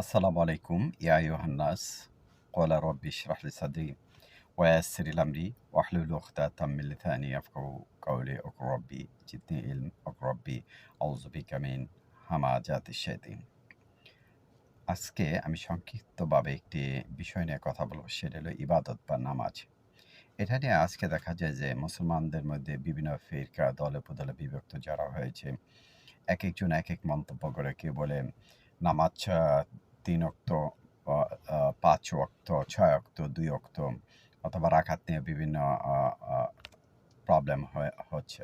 আসসালামু আলাইকুম, ইয়া ইউহান্নাস। ক্বালা রাব্বি ইশরাহ লি সাদরি ওয়া ইয়াসসির লি আমরি ওয়াহলুল উকদাতাম মিন লিসানি ইয়াফকাহু কাওলি ওয়া রাব্বি, জিদনি ইলম ওয়া রাব্বি, আউযু বিকা মিন হামাজাতিশ শায়াতিন আজকে আমি সংক্ষিপ্তভাবে একটি বিষয় নিয়ে কথা বলব, সেটা হলো ইবাদত বা নামাজ। এটা নিয়ে আজকে দেখা যায় যে মুসলমানদের মধ্যে বিভিন্ন ফিরকা, দলে উপদলে বিভক্ত যারা হয়েছে এক একজন এক এক মন্তব্য করে কেউ বলে নামাজ তিন অক্ত পাঁচ অক্ত, ছয় অক্ত, দুই অক্ত, অথবা রাখাত নিয়ে বিভিন্ন প্রবলেম হচ্ছে।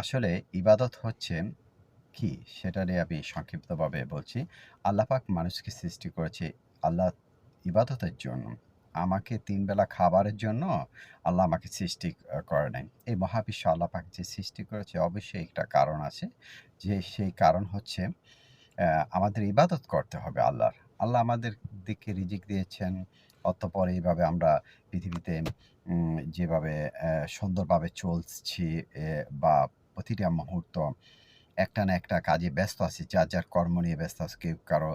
আসলে ইবাদত হচ্ছে কি? সেটা নিয়ে আমি সংক্ষিপ্তভাবে বলছি। আল্লাহ পাক মানুষকে সৃষ্টি করেছে আল্লাহ ইবাদতের জন্য। আমাকে তিন বেলা খাবারের জন্য আল্লাহ আমাকে সৃষ্টি করে নাই এই মহাবিশ্ব আল্লাহ পাক যে সৃষ্টি করেছে, অবশ্যই একটা কারণ আছে। যে সেই কারণ হচ্ছে আমাদের ইবাদত করতে হবে আল্লাহর। আল্লাহ আমাদের দিকে রিজিক দিয়েছেন, অতঃপর এইভাবে আমরা পৃথিবীতে যেভাবে সুন্দরভাবে চলছি বা প্রতিটা মুহূর্ত একটা না একটা কাজে ব্যস্ত আছে, যার যার কর্ম নিয়ে ব্যস্ত আছে, কেউ কারও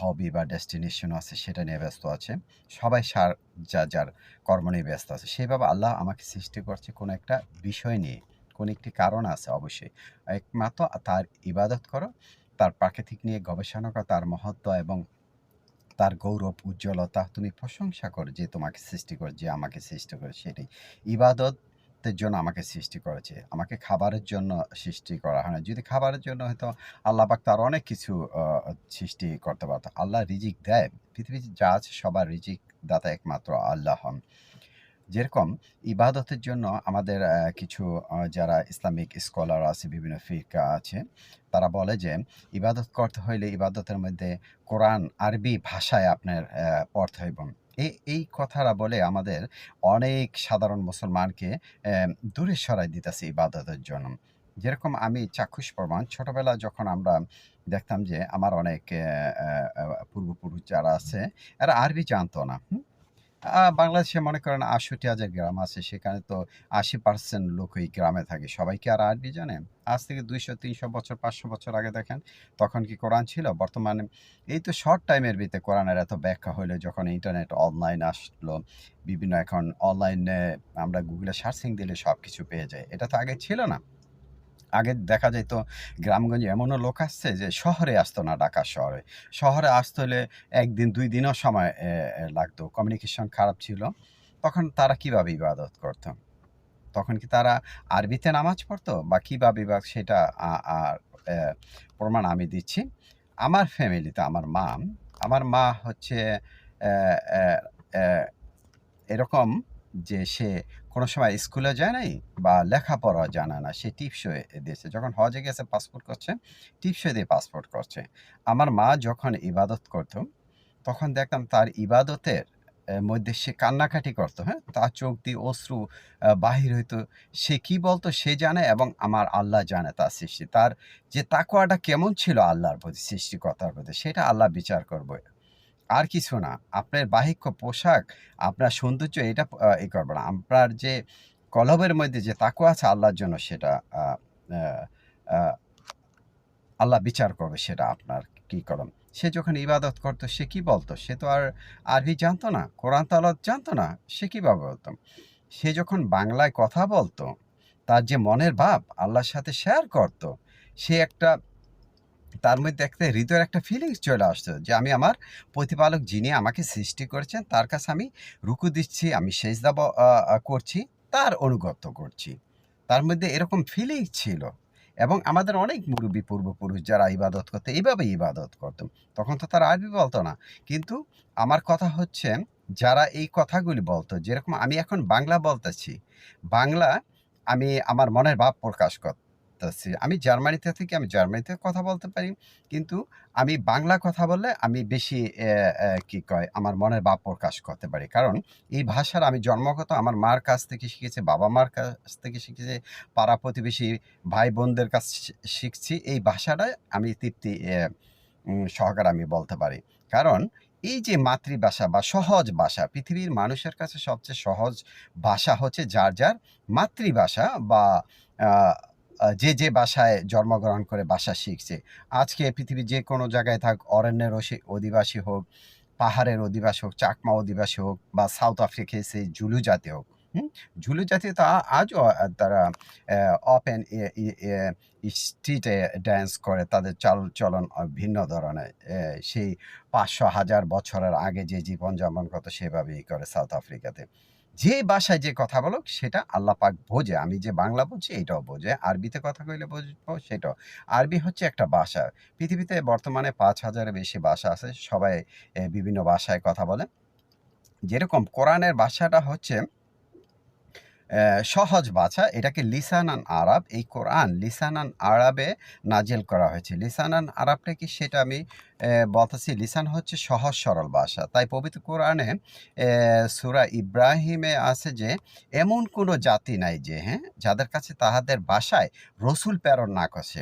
হবি বা ডেস্টিনেশন আছে, সেটা নিয়ে ব্যস্ত আছে। সবাই সার, যার যার কর্ম নিয়ে ব্যস্ত আছে, সেইভাবে আল্লাহ আমাকে সৃষ্টি করছে কোনো একটা বিষয় নিয়ে, কোনো একটি কারণ আছে অবশ্যই। একমাত্র তার ইবাদত করো তার প্রাকৃতিক নিয়ে গবেষণা করো তার মহত্ব এবং তার গৌরব, উজ্জ্বলতা তুমি প্রশংসা করো যে তোমাকে সৃষ্টি করে যে আমাকে সৃষ্টি করে সেটাই ইবাদতের জন্য আমাকে সৃষ্টি করেছে। আমাকে খাবারের জন্য সৃষ্টি করা হয় না। যদি খাবারের জন্য হয়তো আল্লাহ পাক তার অনেক কিছু সৃষ্টি করতে পারত। আল্লাহ রিজিক দেয়। পৃথিবীতে যা আছে সবার রিজিক দাতা একমাত্র আল্লাহ হন। যেরকম ইবাদতের জন্য আমাদের কিছু যারা ইসলামিক স্কলার আছে, বিভিন্ন ফিরকা আছে, তারা বলে যে ইবাদত করতে হইলে ইবাদতের মধ্যে কোরআন, আরবি ভাষায় আপনার পড়তে হইব। এই এই কথাটা বলে আমাদের অনেক সাধারণ মুসলমানকে দূরে সরাই দিতেছে ইবাদতের জন্য। যেরকম আমি চাক্ষুষ প্রমাণ ছোটবেলা যখন আমরা দেখতাম যে আমার অনেক পূর্বপুরুষ যারা আছে, এরা আরবি জানতো না। বাংলাদেশে মনে করেন আটষট্টি হাজার গ্রাম আছে, সেখানে তো আশি পার্সেন্ট লোক ওই গ্রামে থাকে। সবাই কি আর আরবি জানে? আজ থেকে দুইশো, তিনশো বছর, পাঁচশো বছর আগে দেখেন, তখন কি কোরআন ছিল? বর্তমানে এই তো শর্ট টাইমের ভিতরে কোরআনের এত ব্যাখ্যা হইল যখন ইন্টারনেট অনলাইন আসলো, বিভিন্ন এখন অনলাইনে আমরা গুগলে সার্চিং দিলে সব কিছু পেয়ে যায়। এটা তো আগে ছিল না। আগে দেখা যেত গ্রামগঞ্জে এমনও লোক আসছে যে শহরে আসতো না ঢাকা শহরে। শহরে আসতে হলে একদিন, দুই দিনও সময় লাগতো। কমিউনিকেশন খারাপ ছিল। তখন তারা কীভাবে ইবাদত করতো? তখন কি তারা আরবিতে নামাজ পড়তো? বা কীভাবে বা সেটা আর প্রমাণ আমি দিচ্ছি। আমার ফ্যামিলিতে আমার মা আমার মা হচ্ছে এরকম যে সে কোনো সময় স্কুলে যায় নাই বা লেখাপড়া জানে না, সে টিপস টিপসই দিয়েছে। যখন হজে গেছে পাসপোর্ট করছে টিপসই দিয়ে পাসপোর্ট করছে। আমার মা যখন ইবাদত করত, তখন দেখতাম তার ইবাদতের মধ্যে সে কান্নাকাটি করতো হ্যাঁ? তার চোখ দিয়ে অশ্রু বাহির হইতো। সে কি বলতো সে জানে এবং আমার আল্লাহ জানে তার সৃষ্টি। তার যে তাকোয়াটা কেমন ছিল আল্লাহর প্রতি, সৃষ্টিকর্তার প্রতি, সেটা আল্লাহ বিচার করবে। আর কিছু না। আপনার বাহিক্য পোশাক, আপনার সৌন্দর্য, এটা ই করবে না। আপনার যে কলবের মধ্যে যে তাকু আছে আল্লাহর জন্য সেটা আল্লাহ বিচার করবে সেটা আপনার কি কলম সে যখন ইবাদত করতো, সে কি বলতো? সে তো আর আরবি জানতো না, কোরআন তালাত জানতো না, সে কীভাবে বলতো? সে যখন বাংলায় কথা বলতো, তার যে মনের ভাব আল্লাহর সাথে শেয়ার করতো, সে একটা তার মধ্যে একটা হৃদয়ের একটা ফিলিংস চলে আসতো যে আমি আমার প্রতিপালক যিনি আমাকে সৃষ্টি করেছেন তার কাছে আমি রুকু দিচ্ছি আমি সেজদা ব- আহ, আহ, করছি তার অনুগত করছি। তার মধ্যে এরকম ফিলিংস ছিল এবং আমাদের অনেক মুরব্বী পূর্বপুরুষ যারা ইবাদত করতো এইভাবে ইবাদত করতো। তখন তো তারা আরবি বলতো না। কিন্তু আমার কথা হচ্ছে যারা এই কথাগুলি বলতো যেরকম আমি এখন বাংলা বলতেছি বাংলা আমি আমার মনের ভাব প্রকাশ করতেছি। আমি জার্মানিতে থেকে আমি জার্মানিতে কথা বলতে পারি। কিন্তু আমি বাংলা কথা বললে আমি বেশি কি কয়, আমার মনের ভাব প্রকাশ করতে পারি। কারণ এই ভাষার আমি জন্মগত আমার মার কাছ থেকে শিখেছি, বাবা মার কাছ থেকে শিখেছি, পাড়া প্রতিবেশী ভাই বোনদের কাছ শিখছি। এই ভাষাটাই আমি তৃপ্তি সহকারে আমি বলতে পারি। কারণ এই যে মাতৃভাষা বা সহজ ভাষা, পৃথিবীর মানুষের কাছে সবচেয়ে সহজ ভাষা হচ্ছে যার যার মাতৃভাষা বা যে যে বাসায় জন্মগ্রহণ করে ভাষা শিখছে। আজকে পৃথিবীর যে কোনো জায়গায় থাক, অরণ্যের অধিবাসী হোক, পাহাড়ের অধিবাসী হোক, চাকমা অধিবাসী হোক বা সাউথ আফ্রিকায় সেই জুলু জাতি হোক? জুলু জাতি তো আজও তারা ওপেন স্ট্রিটে ড্যান্স করে, তাদের চাল চলন ভিন্ন ধরনের। সেই পাঁচশো হাজার বছরের আগে যে জীবনযাপন করতো, সেভাবেই করে সাউথ আফ্রিকাতে। যে ভাষায় যে কথা বলো সেটা আল্লাহ পাক বোঝে। আমি যে বাংলা বলছি, এটাও বোঝে। আরবিতে কথা কইলে বুঝব, সেটাও। আরবি হচ্ছে একটা ভাষা। পৃথিবীতে বর্তমানে পাঁচ হাজারের বেশি ভাষা আছে। সবাই বিভিন্ন ভাষায় কথা বলে। যেরকম কোরআনের ভাষাটা হচ্ছে সহজ ভাষা। এটাকে লিসানান আরব। এই কোরআন লিসানান আরবে নাজেল করা হয়েছে। লিসানান আরবটা কি সেটা আমি বলতেছি লিসান হচ্ছে সহজ সরল ভাষা। তাই পবিত্র কোরআনে সুরা ইব্রাহিমে আছে যে, এমন কোনো জাতি নাই যে হ্যাঁ যাদের কাছে তাহাদের বাসায় রসুল প্রেরণ না করছে।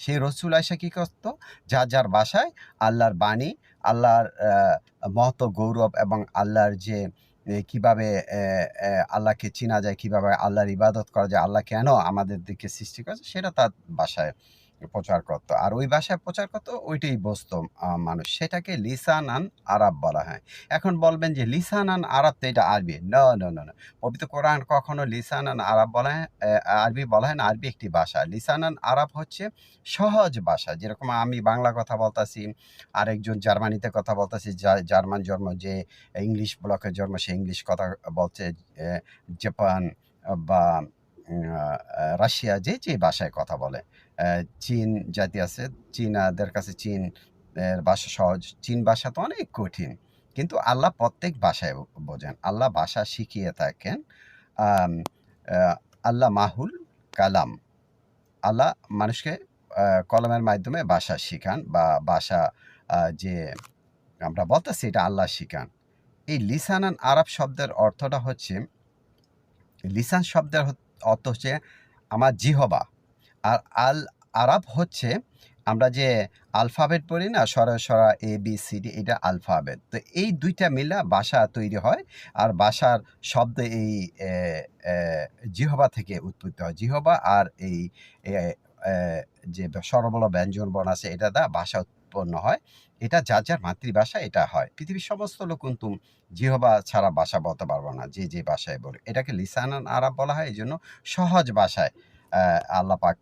সেই রসুল আয়সা কী করত? যা যার বাসায় আল্লাহর বাণী, আল্লাহর মহত গৌরব এবং আল্লাহর যে কীভাবে আল্লাহকে চিনা যায়, কীভাবে আল্লাহর ইবাদত করা যায়, আল্লাহ কেন আমাদের দিকে সৃষ্টি করেছে, সেটা তার বাসায় প্রচার করতো। আর ওই ভাষায় প্রচার করতো, ওইটাই বসতো মানুষ। সেটাকে লিসানান আরব বলা হয়। এখন বলবেন যে লিসানান আরব তো এটা আরবি। ন ন ন। পবিত্র কোরআন কখনো লিসানান আরব বলা হয় আরবি বলা হয় না, আরবি একটি ভাষা। লিসানান আরব হচ্ছে সহজ ভাষা। যেরকম আমি বাংলা কথা বলতাছি, আরেকজন জার্মানিতে কথা বলতেছি জার্মান জন্ম, যে ইংলিশ ব্লকের জন্ম, সে ইংলিশ কথা বলছে জাপান বা রাশিয়া, যে যে ভাষায় কথা বলে। চীন জাতি আছে। চীনাদের কাছে চীন ভাষা সহজ। চীন ভাষা তো অনেক কঠিন, কিন্তু আল্লাহ প্রত্যেক ভাষায় বোঝেন। আল্লাহ ভাষা শিখিয়ে থাকেন আল্লাহ মাহুল কালাম। আল্লাহ মানুষকে কলমের মাধ্যমে ভাষা শিখান বা ভাষা যে আমরা বলতেছি এটা আল্লাহ শিখান। এই লিসানান আরব শব্দের অর্থটা হচ্ছে, লিসান শব্দের অর্থ হচ্ছে, আমার জিহবা। আর আল আরব হচ্ছে আমরা যে আলফাবেট পড়ি না, সরা সরা, এ, বি, সি, ডি, এটা আলফাবেট। তো এই দুইটা মিলা বাসা তৈরি হয় আর বাসার শব্দ এই জিহবা থেকে উৎপত্তি হয়। জিহবা আর এই যে স্বরবল ব্যঞ্জন বর্ণ আছে, এটা দ্বারা ভাষা উৎপন্ন হয়। এটা যার যার মাতৃভাষা এটা হয়। পৃথিবীর সমস্ত লোক কিন্তু জিহবা ছাড়া ভাষা বলতে পারব না, যে যে ভাষায় বলে। এটাকে লিসানান আরব বলা হয় এই জন্য সহজ ভাষায়। আহ, আল্লাহ পাক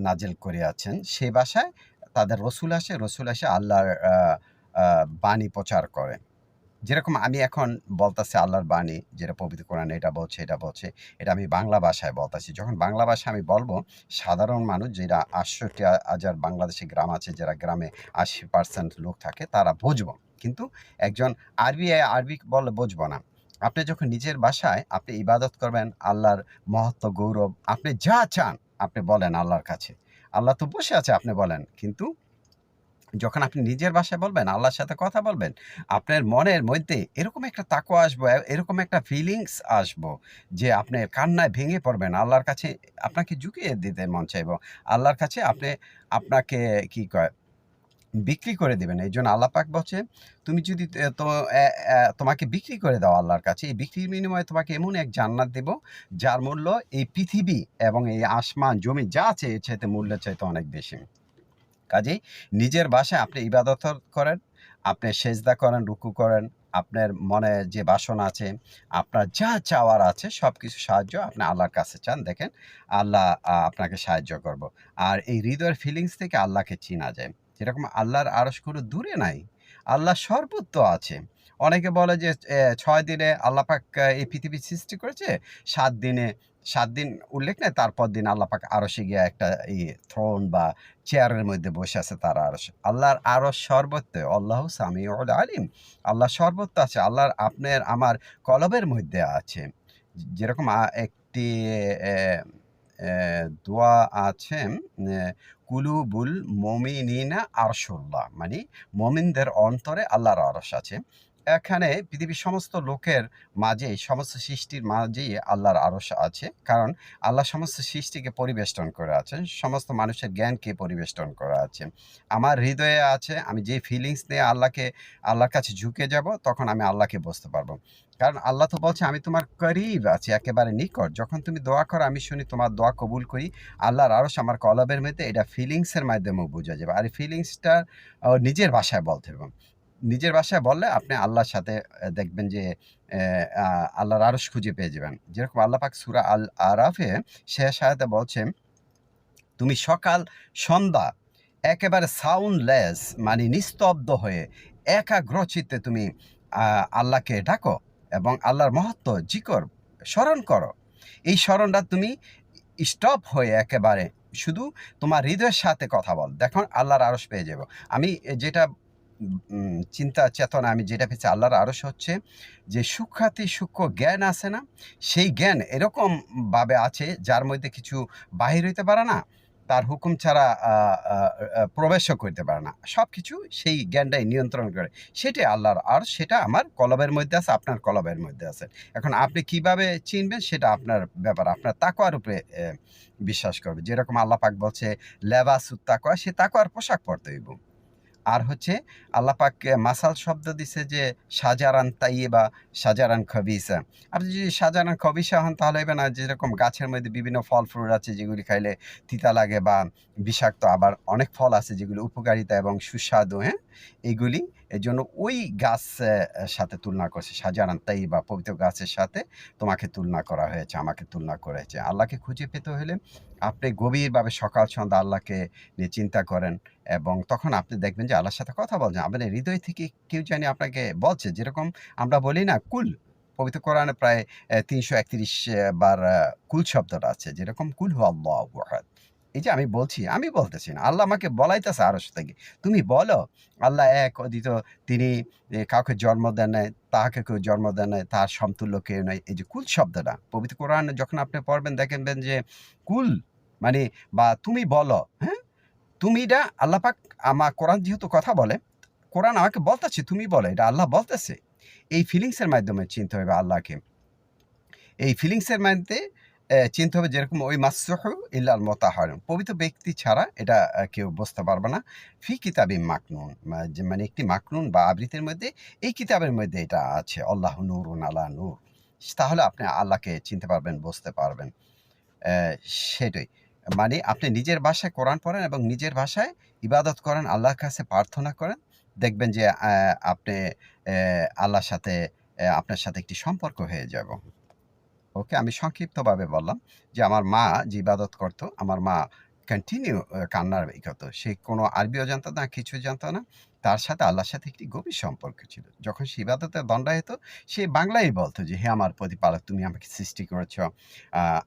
নাজিল করে আছেন সেই ভাষায় তাদের রসুল আসে রসুল আসে আল্লাহর বাণী প্রচার করে। যেরকম আমি এখন বলতেছি আল্লাহর বাণী যেটা পবিত্র কোরআন এটা বলছে এটা বলছে এটা আমি বাংলা ভাষায় বলতাছি। যখন বাংলা ভাষা আমি বলব সাধারণ মানুষ যেটা আটষট্টি হাজার বাংলাদেশি গ্রাম আছে যারা গ্রামে আশি পার্সেন্ট লোক থাকে তারা বুঝব। কিন্তু একজন আরবি আরবি বললে বুঝব না। আপনি যখন নিজের বাসায় আপনি ইবাদত করবেন, আল্লাহর মহত্ব, গৌরব, আপনি যা চান আপনি বলেন আল্লাহর কাছে। আল্লাহ তো বসে আছে আপনি বলেন। কিন্তু যখন আপনি নিজের বাসায় বলবেন, আল্লাহর সাথে কথা বলবেন, আপনার মনের মধ্যে এরকম একটা তাকো আসব, এরকম একটা ফিলিংস আসব যে আপনি কান্নায় ভেঙে পড়বেন। আল্লাহর কাছে আপনাকে ঝুঁকিয়ে দিতে মন চাইব। আল্লাহর কাছে আপনি, আপনাকে কি কয় বিক্রি করে দেবেন। এই জন্য আল্লাহ পাক বলছে, তুমি যদি তোমাকে বিক্রি করে দাও আল্লাহর কাছে, এই বিক্রির বিনিময়ে তোমাকে এমন এক জান্নাত দেব, যার মূল্য এই পৃথিবী এবং এই আসমান, জমি যা আছে, এর চাইতে মূল্যের চাইতে অনেক বেশি। কাজেই নিজের বাসায় আপনি ইবাদত করেন, আপনি সেজদা করেন, রুকু করেন, আপনার মনে যে বাসনা আছে, আপনার যা চাওয়ার আছে সব কিছু সাহায্য আপনি আল্লাহর কাছে চান। দেখেন, আল্লাহ আপনাকে সাহায্য করব। আর এই হৃদয়ের ফিলিংস থেকে আল্লাহকে চিনা যায়। যেরকম আল্লাহর আরস কোনো দূরে নাই আল্লাহ সর্বত্র আছে। অনেকে বলে যে ছয় দিনে আল্লাহ পাক আহ, এই পৃথিবী সৃষ্টি করেছে সাত দিনে সাত দিন উল্লেখ নেই তারপর দিন আল্লাহ পাক আরসে গিয়ে একটা এই থ্রোন বা চেয়ারের মধ্যে বসে আছে তার আরস আল্লাহর আরস সর্বত্র আল্লাহ সামিউল আলিম। আল্লাহ সর্বত্র আছে আল্লাহর আপনার আমার কলবের মধ্যে আছে। যেরকম একটি দোয়া আছে কুলুবুল মমিনিনা আরশুল্লাহ মানে মমিনদের অন্তরে আল্লাহর আরস আছে। এখানে পৃথিবীর সমস্ত লোকের মাঝে সমস্ত সৃষ্টির মাঝেই আল্লাহর আরশ আছে। কারণ আল্লাহ সমস্ত সৃষ্টিকে পরিবেষ্টন করে আছেন, সমস্ত মানুষের জ্ঞানকে পরিবেষ্টন করে আছেন আমার হৃদয়ে আছে, আমি যে ফিলিংস নিয়ে আল্লাহকে, আল্লাহর কাছে ঝুঁকে যাব, তখন আমি আল্লাহকে বুঝতে পারব। কারণ আল্লাহ তো বলছে, আমি তোমার করিব আছি, একেবারে নিকট। যখন তুমি দোয়া করো, আমি শুনি তোমার দোয়া কবুল করি। আল্লাহর আরশ আমার কলবের মধ্যে, এটা ফিলিংসের মাধ্যমে বোঝা যাবে। আর এই ফিলিংসটা নিজের ভাষায় বলতে হবে। নিজের ভাষায় বললে আপনি আল্লাহর সাথে দেখবেন যে আল্লাহর আরশ খুঁজে পেয়ে যাবেন। যেরকম আল্লাহ পাক সুরা আল আরাফে শেষ আয়াতে বলছেন, তুমি সকাল, সন্ধ্যা একেবারে সাউন্ডলেস মানে নিস্তব্ধ হয়ে একাগ্রচিত্তে তুমি আল্লাহকে ডাকো এবং আল্লাহর মহত্ব, জিকর স্মরণ করো। এই স্মরণটা তুমি স্টপ হয়ে একেবারে শুধু তোমার হৃদয়ের সাথে কথা বল। দেখো আল্লাহর আরস পেয়ে যাব। আমি যেটা চিন্তা, চেতনা, আমি যেটা পেয়েছি, আল্লাহর আরশ হচ্ছে যে সূক্ষাতি সূক্ষ্ম জ্ঞান আছে না, সেই জ্ঞান এরকম ভাবে আছে যার মধ্যে কিছু বাহির হইতে পারে না, তার হুকুম ছাড়া প্রবেশও করতে পারে না। সব কিছু সেই জ্ঞানটাই নিয়ন্ত্রণ করে। সেটাই আল্লাহর আর সেটা আমার কলবের মধ্যে আছে, আপনার কলবের মধ্যে আছে। এখন আপনি কীভাবে চিনবেন সেটা আপনার ব্যাপার, আপনার তাকওয়ার উপরে বিশ্বাস করবে। যেরকম আল্লাহ পাক বলছে লেবাস তাকওয়া সে তাকওয়ার পোশাক পরতে হইব। আর হচ্ছে আল্লাহ পাক মাসাল শব্দ দিছে যে সাজারান তাইয়ে বা সাজারান খবিসা। আপনি যদি সাজারান খবিসা হন, তাহলে হবে না, যেরকম গাছের মধ্যে বিভিন্ন ফল ফ্রুট আছে যেগুলি খাইলে তিতা লাগে বা বিষাক্ত, আবার অনেক ফল আছে যেগুলি উপকারিতা এবং সুস্বাদু হ্যাঁ? এগুলি এই জন্য ওই গাছ সাথে তুলনা করছে সাজারান তাই বা পবিত্র গাছের সাথে তোমাকে তুলনা করা হয়েছে, আমাকে তুলনা করা হয়েছে আল্লাহকে খুঁজে পেতে হলে আপনি গভীরভাবে সকাল সন্ধ্যা আল্লাহকে নিয়ে চিন্তা করেন এবং তখন আপনি দেখবেন যে আল্লাহর সাথে কথা বলছেন আপনার হৃদয় থেকে কেউ জানি আপনাকে বলছে, যেরকম আমরা বলি না, কুল, পবিত্র কোরআনে প্রায় তিনশো একত্রিশ বার কুল শব্দটা আছে, যেরকম কুল হু আল্লাহ। এই যে আমি বলছি আমি বলতেছি না। আল্লাহ আমাকে বলাইতেছে আরস থেকে। তুমি বলো আল্লাহ এক অদিত তিনি কাউকে জন্ম দেন নাই তাহাকে কেউ জন্ম দেন নাই তার সমতুল্য কেউ নয় এই যে কুল শব্দটা পবিত্র কোরআন যখন আপনি পড়বেন দেখবেন যে কুল মানে বা তুমি বলো হ্যাঁ? তুমিটা আল্লাহ পাক আমার কোরআন যেহেতু কথা বলে কোরআন আমাকে বলতেছে তুমি বলো এটা আল্লাহ বলতেছে। এই ফিলিংসের মাধ্যমে চিনতে হবে আল্লাহকে। এই ফিলিংসের মধ্যে আহ, চিনতে হবে যেরকম ওই মাসুহু ইল্লাল মোতাহর পবিত্র ব্যক্তি ছাড়া এটা কেউ বুঝতে পারবে না। ফি কিতাবি মাকনুন মানে একটি মাকনুন বা আবৃতের মধ্যে এই কিতাবের মধ্যে এটা আছে, আল্লাহ নূরুন আল্লাহ নূর। তাহলে আপনি আল্লাহকে চিনতে পারবেন, বুঝতে পারবেন। সেটাই। মানে আপনি নিজের ভাষায় কোরআন পড়েন এবং নিজের ভাষায় ইবাদত করেন, আল্লাহর কাছে প্রার্থনা করেন, দেখবেন যে আপনি আল্লাহর সাথে আপনার সাথে একটি সম্পর্ক হয়ে যাব। ওকে, আমি সংক্ষিপ্তভাবে বললাম যে আমার মা যে ইবাদত করতো, আমার মা কন্টিনিউ কান্নার ই করতো সে কোনো আরবিও জানতো না, কিছু জানতো না। তার সাথে আল্লাহর সাথে একটি গভীর সম্পর্ক ছিল। যখন সে ইবাদতের দণ্ডায়িত সে বাংলায় বলতো যে, হে আমার প্রতিপালক, তুমি আমাকে সৃষ্টি করেছ।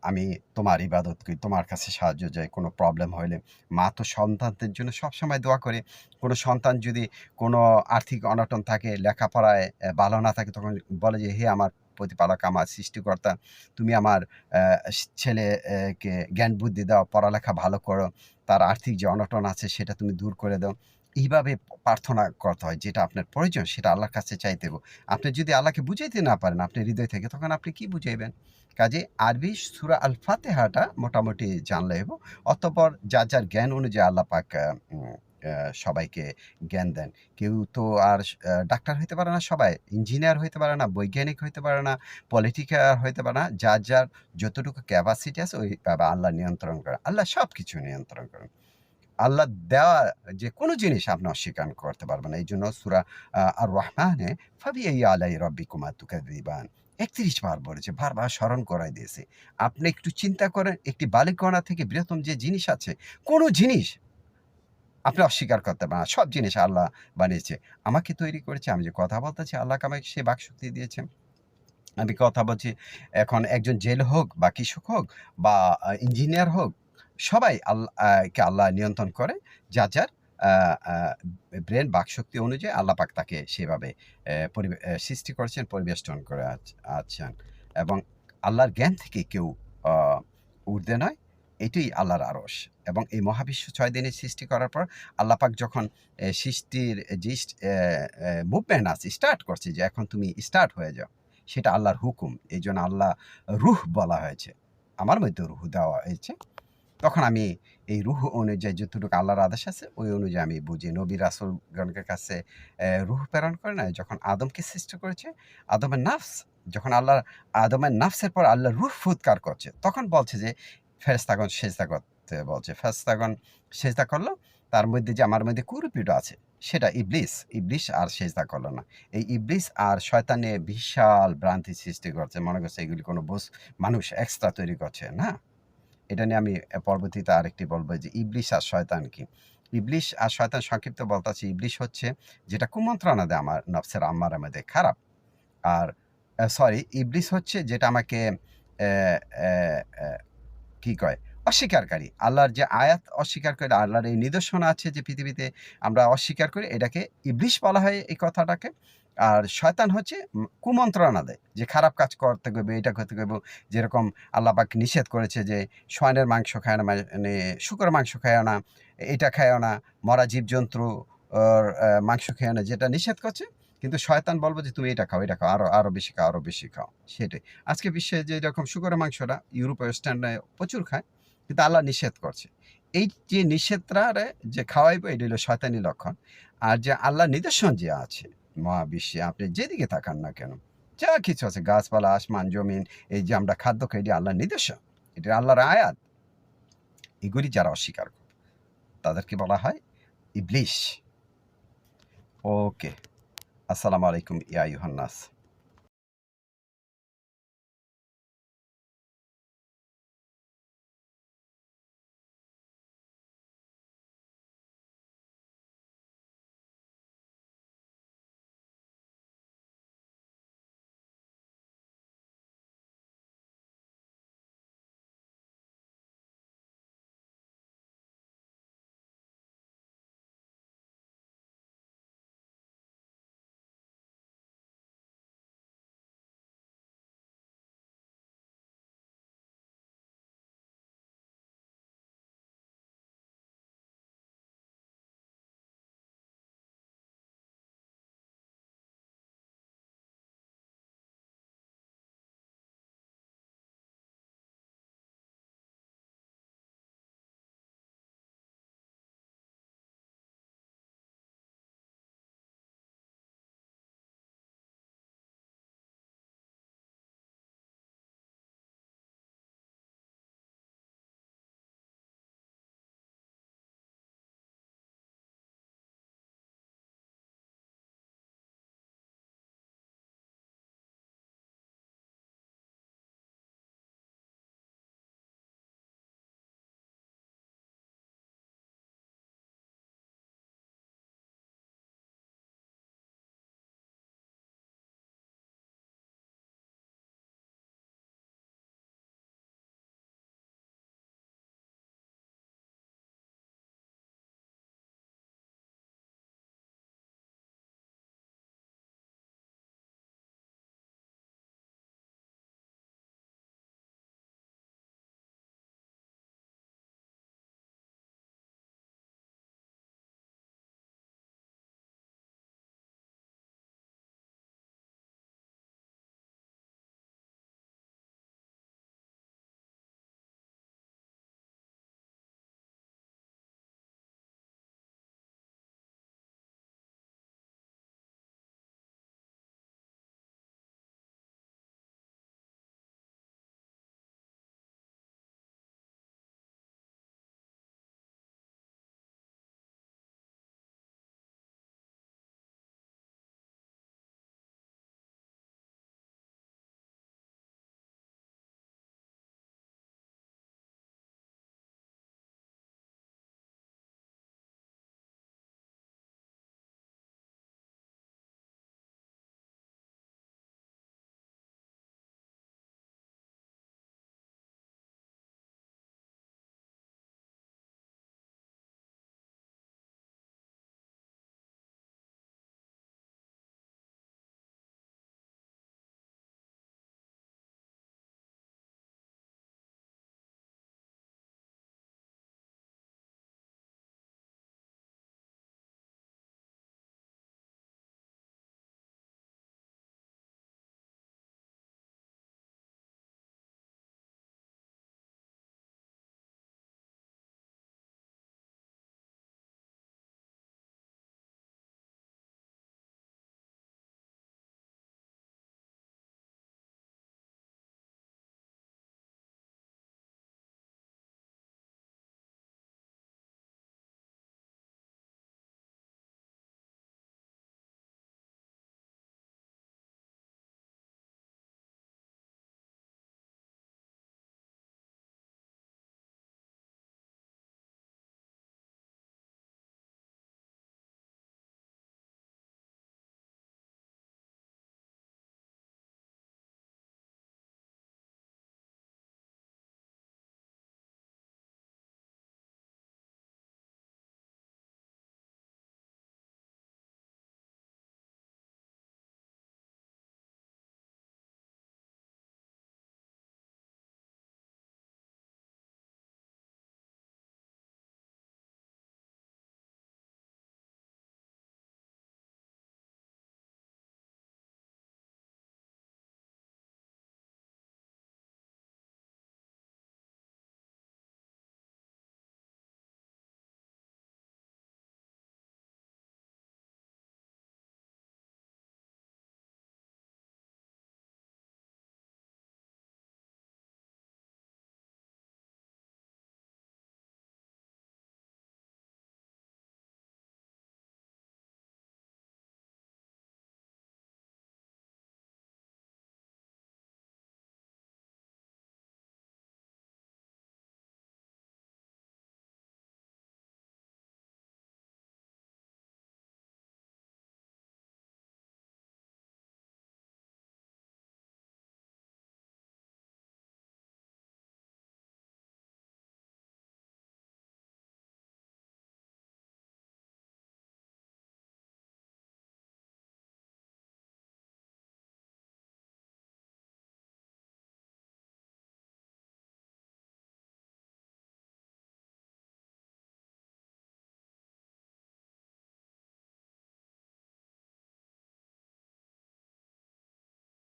আমি তোমার ইবাদত করি, তোমার কাছে সাহায্য চাই। কোনো প্রবলেম হলে মা তো সন্তানদের জন্য সবসময় দোয়া করে। কোনো সন্তান যদি কোনো আর্থিক অনটন থাকে, লেখাপড়ায় ভালো না থাকে, তখন বলে যে, হে আমার প্রতিপালক আমার সৃষ্টিকর্তা। তুমি আমার আহ, ছেলে আহ, কে জ্ঞান বুদ্ধি দাও পড়ালেখা ভালো করো তার আর্থিক যে অনটন আছে সেটা তুমি দূর করে দাও। এইভাবে প্রার্থনা করতে হয় যেটা আপনার প্রয়োজন সেটা আল্লাহর কাছে চাইতে হবে। আপনি যদি আল্লাহকে বুঝাইতে না পারেন আপনি হৃদয় থেকে তখন আপনি কি বুঝাইবেন? কাজে আরবি সুরা আল ফাতেহাটা মোটামুটি জানলে হব অতঃপর যার যার জ্ঞান অনুযায়ী আল্লাহ পাক সবাইকে জ্ঞান দেন। কেউ তো আর ডাক্তার হইতে পারে না সবাই, ইঞ্জিনিয়ার হইতে পারে না, বৈজ্ঞানিক হইতে পারে না পলিটিক্যাল হইতে পারে না, যার যার যতটুকু ক্যাপাসিটি আছে ওইভাবে আল্লাহ নিয়ন্ত্রণ করে আল্লাহ সব কিছু নিয়ন্ত্রণ করেন। আল্লাহ দেওয়া যে কোনো জিনিস আপনি অস্বীকার করতে পারবেন এই জন্য সুরা আর রহমানে ফাবি এই আলাই রব্বি কুমার তুকে দিবান একত্রিশ বার বলেছে, বারবার স্মরণ করাই দিয়েছে। আপনি একটু চিন্তা করেন, একটি বালিকণা থেকে বৃহত্তম যে জিনিস আছে, কোনো জিনিস আপনি অস্বীকার করতে পারেন। সব জিনিস আল্লাহ বানিয়েছে। আমাকে তৈরি করেছে, আমি যে কথা বলতেছি আল্লাহকে আমাকে সে বাকশক্তি দিয়েছে আমি কথা বলছি, এখন একজন জেল হোক বা কৃষক হোক বা ইঞ্জিনিয়ার হোক, সবাই আল্লাহকে আল্লাহ নিয়ন্ত্রণ করে, যা, যার ব্রেন বাকশক্তি অনুযায়ী আল্লাহ পাক তাকে সেভাবে সৃষ্টি করেছেন, পরিবেষ্টন করে আছ- আছেন। এবং আল্লাহর জ্ঞান থেকে কেউ ঊর্ধ্বে নয়। এটাই আল্লাহর আরস এবং এই মহাবিশ্ব ছয় দিনে সৃষ্টি করার পর আল্লাপাক যখন সৃষ্টির যে মুভমেন্ট আছে স্টার্ট করছে যে এখন তুমি স্টার্ট হয়ে যাও, সেটা আল্লাহর হুকুম। এই জন্য আল্লাহ রুহ বলা হয়েছে। আমার মধ্যে রুহ দেওয়া হয়েছে। তখন আমি এই রুহ অনুযায়ী যতটুকু আল্লাহর আদেশ আছে, ওই অনুযায়ী আমি বুঝি। নবী রাসুলগণের কাছে রুহ প্রেরণ করে না যখন আদমকে সৃষ্টি করেছে, আদমের নাফস, যখন আল্লাহ আদমের নাফসের পর আল্লাহ রুহ ফুৎকার করছে, তখন বলছে যে ফেরেস্তাগণ সেজদা করতে বলছে। ফেরেস্তাগণ সেজদা করল, তার মধ্যে যে আমার মধ্যে কুরুপিট আছে, সেটা ইবলিস। ইবলিস আর সেজদা করল না। এই ইবলিস আর শয়তানে বিশাল ভ্রান্তি সৃষ্টি করছে। মনে করছে এগুলি কোনো বস, মানুষ এক্সট্রা তৈরি করছে, না? এটা নিয়ে আমি পরবর্তীতে আরেকটি বলব যে ইবলিশ আর শয়তান কি? ইবলিশ আর শয়তান সংক্ষিপ্ত বলতেছি ইবলিশ হচ্ছে যেটা কুমন্ত্রণা দেয় আমার নফসের আমার মধ্যে, খারাপ। আর সরি ইবলিশ হচ্ছে যেটা আমাকে কি কয়? অস্বীকারী। আল্লাহর যে আয়াত অস্বীকার করে আল্লাহর এই নিদর্শন আছে যে পৃথিবীতে আমরা অস্বীকার করি এটাকে ইবলিশ বলা হয় এই কথাটাকে। আর শয়তান হচ্ছে কুমন্ত্রণা দেয় যে খারাপ কাজ করতে গেবে এটা করতে গেবে যেরকম আল্লাহ পাক নিষেধ করেছে যে শয়নের মাংস খায় না মানে শুকর মাংস খায় না এটা খায় না মরা জীবজন্তু ওর, আহ, মাংস খেয়ে না যেটা নিষেধ করছে কিন্তু শয়তান বলব যে, তুমি এটা খাও এটা খাও, আরও আরও বেশি খাও, আরও বেশি খাও। সেটাই। আজকে বিশ্বে যে এরকম শুকরের মাংসটা ইউরোপ ওয়েস্টার্নে প্রচুর খায়, কিন্তু আল্লাহ নিষেধ করছে। এই যে নিষেধটারে যে খাওয়াইবো, এটা হলো শয়তানি লক্ষণ। আর যে আল্লাহ নিদর্শন যে আছে, মহাবিশ্বে, আপনি যেদিকে তাকান না কেন, যা কিছু আছে, গাছপালা, আসমান, জমিন, এই যে আমরা খাদ্য খাই, এটি আল্লাহর নিদর্শন। এটা আল্লাহর আয়াত। এগুলি যারা অস্বীকার করে তাদেরকে বলা হয় ইবলিশ। ওকে। আসসালামু আলাইকুম ইয়া ইউহান্নাস